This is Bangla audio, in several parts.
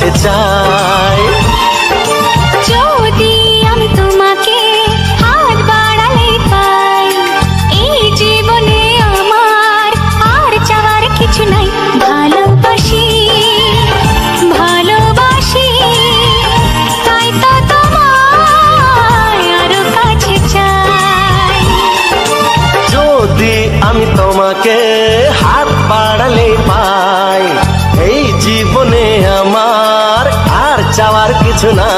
কাছে যা। tonight.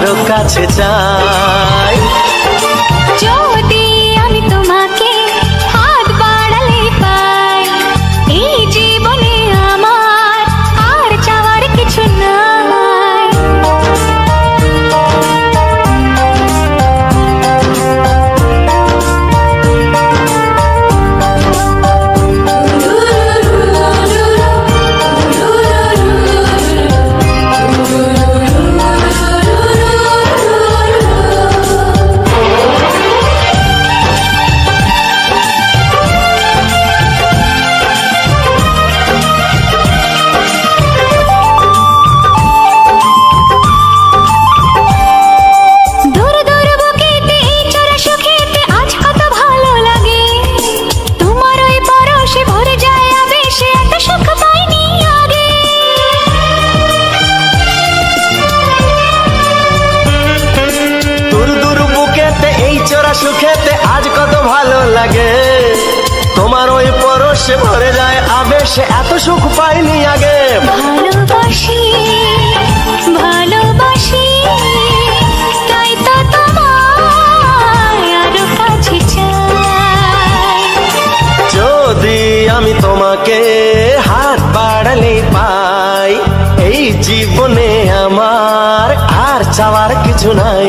কারও কাছে যাই যদি সুখেতে আজ কত ভালো লাগে। তোমার ওই পরশে ভরে যায় আবেশে এত সুখ পাইনি আগে। ভালোবাসি ভালোবাসি যদি আমি তোমাকে হাত বাড়ালে পাই এই জীবনে আমার আর চাওয়ার কিছু নাই।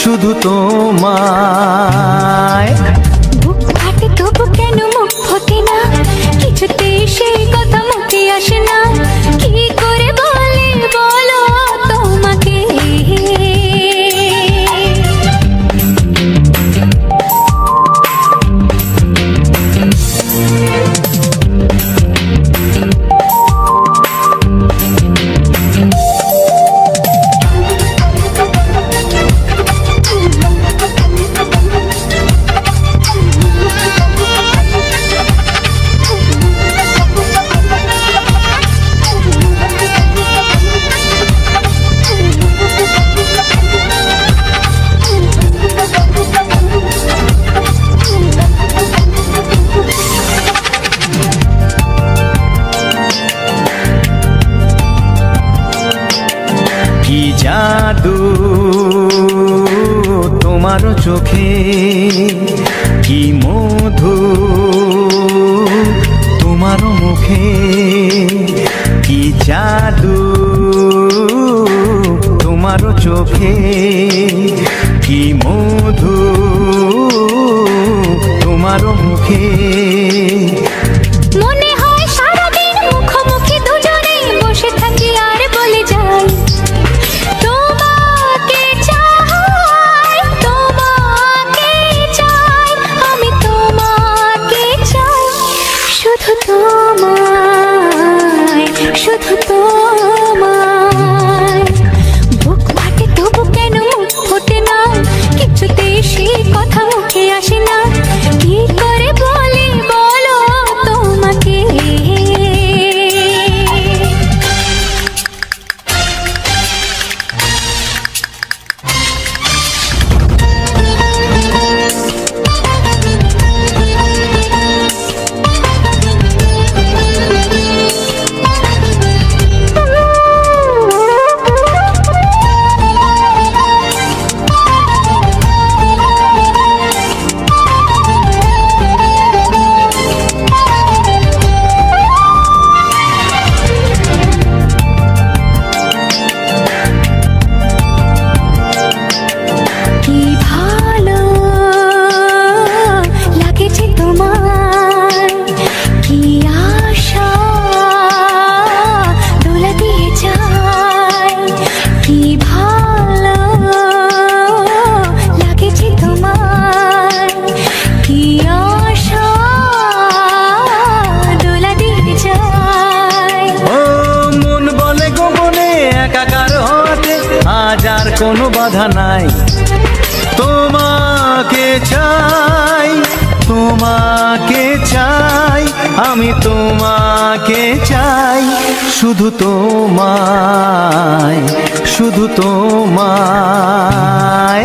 শুধু তোমায়। তোমাকে চাই শুধু তোমায় শুধু তোমায়।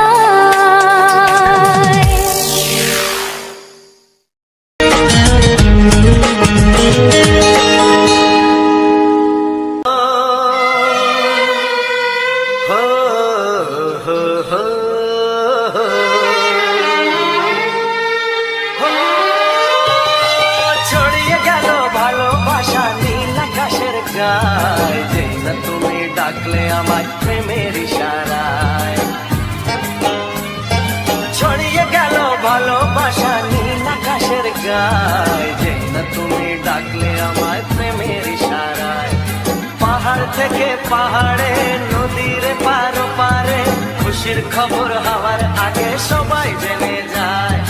খুশির খবর হওয়ার আগে সবাই জেনে যায়।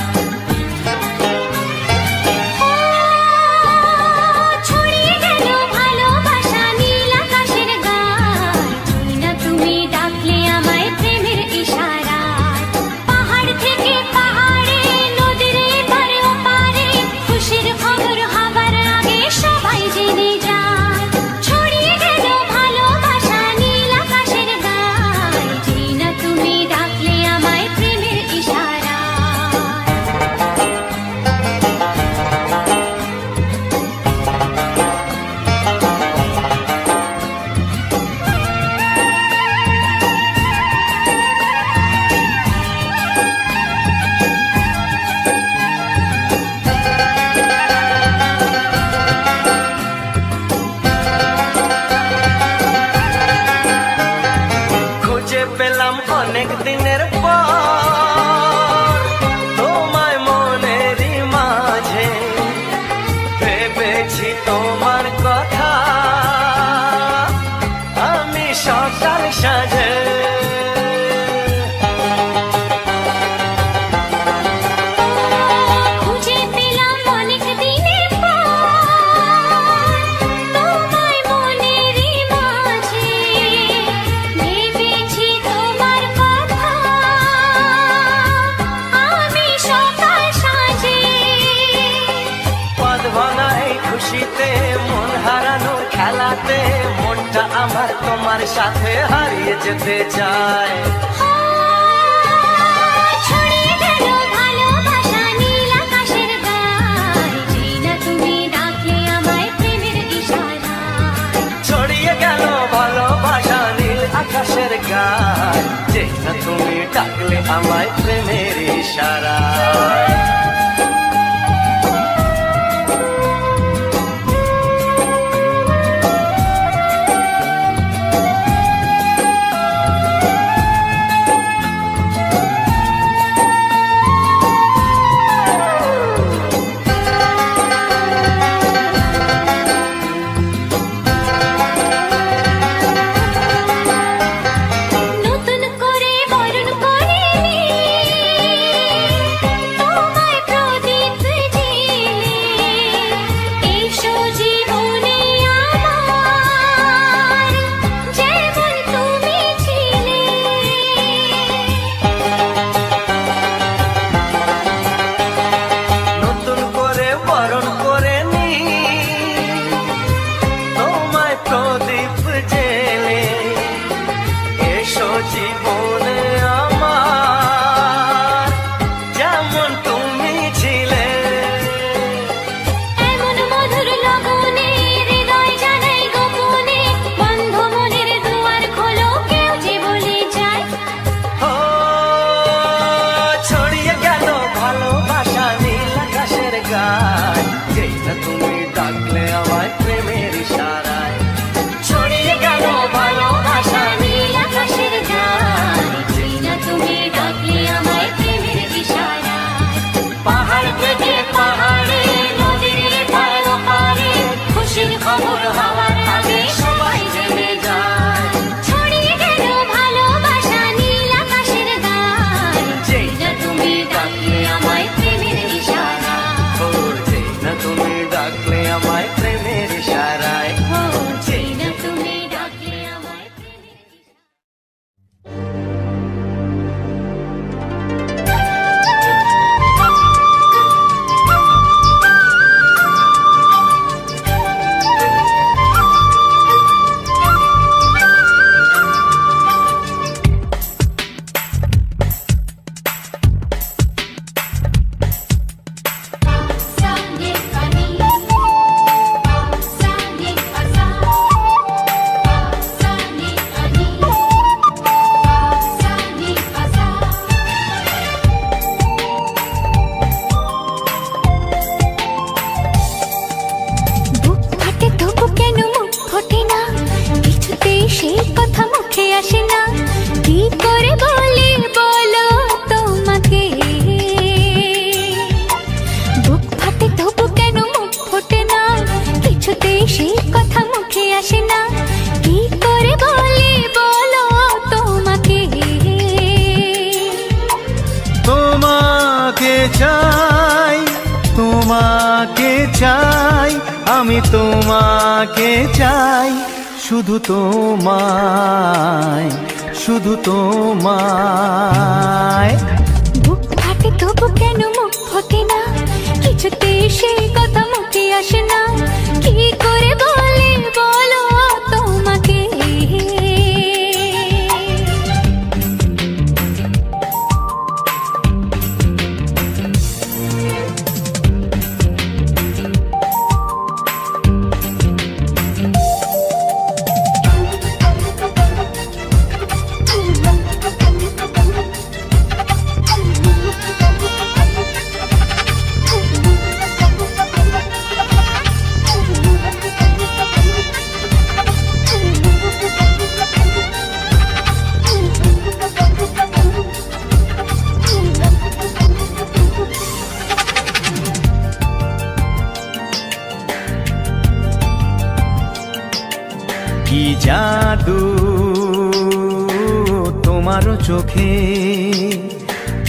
শুনতে মনটা আমার তোমার সাথে হারিয়ে যেতে চায়। আকাশের যেটা তুমি ডাকলে আমায় প্রেমের ইশারা আসে না। কি করে বলে বলো তোমাকে? বুক ফাটে, তবু কেন মুখ ফোটে না? কিছুতে সেই কথা মুখে আসে না। কি করে বলে বলো তোমাকে? তোমাকে চাই তোমাকে চাই, আমি তোমাকে চাই। শুধু তোমায় শুধু তোমায়। বুক ফাটে তবু কেন মুখ ফোটে না? কিছুতে সেই কথা মুখে আসে না।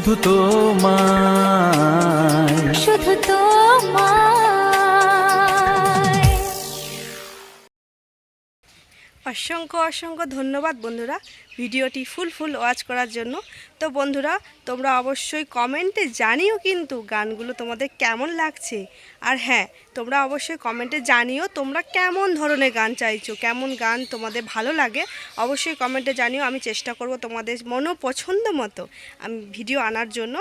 শুধু তোমায় অসংখ্য অসংখ্য ধন্যবাদ বন্ধুরা ভিডিওটি ফুল ফুল ওয়াচ করার জন্য। তো বন্ধুরা, তোমরা অবশ্যই কমেন্টে জানিও কিন্তু গানগুলো তোমাদের কেমন লাগছে। আর হ্যাঁ তোমরা অবশ্যই কমেন্টে জানিও তোমরা কেমন ধরনের গান চাইছো, কেমন গান তোমাদের ভালো লাগে। অবশ্যই কমেন্টে জানিও, আমি চেষ্টা করব তোমাদের মনো পছন্দ মতো আমি ভিডিও আনার জন্য।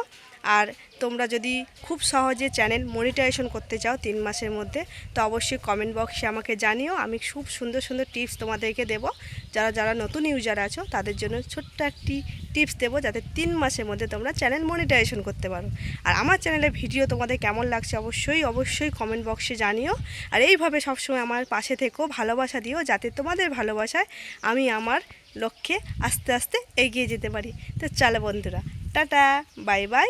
আর তোমরা যদি খুব সহজে চ্যানেল মনিটাইজেশন করতে চাও তিন মাসের মধ্যে, তো অবশ্যই কমেন্ট বক্সে আমাকে জানিও। আমি খুব সুন্দর সুন্দর টিপস তোমাদেরকে দেব। যারা যারা নতুন ইউজার আছো, তাদের জন্য ছোট্ট একটি টিপস দেবো যাতে তিন মাসের মধ্যে তোমরা চ্যানেল মনিটাইজেশন করতে পারো। আর আমার চ্যানেলের ভিডিও তোমাদের কেমন লাগছে অবশ্যই অবশ্যই কমেন্ট বক্সে জানিও। আর এইভাবে সবসময় আমার পাশে থেকেও ভালোবাসা দিও, যাতে তোমাদের ভালোবাসায় আমি আমার লক্ষ্যে আস্তে আস্তে এগিয়ে যেতে পারি। তো চলো বন্ধুরা, টাটা, বাই বাই।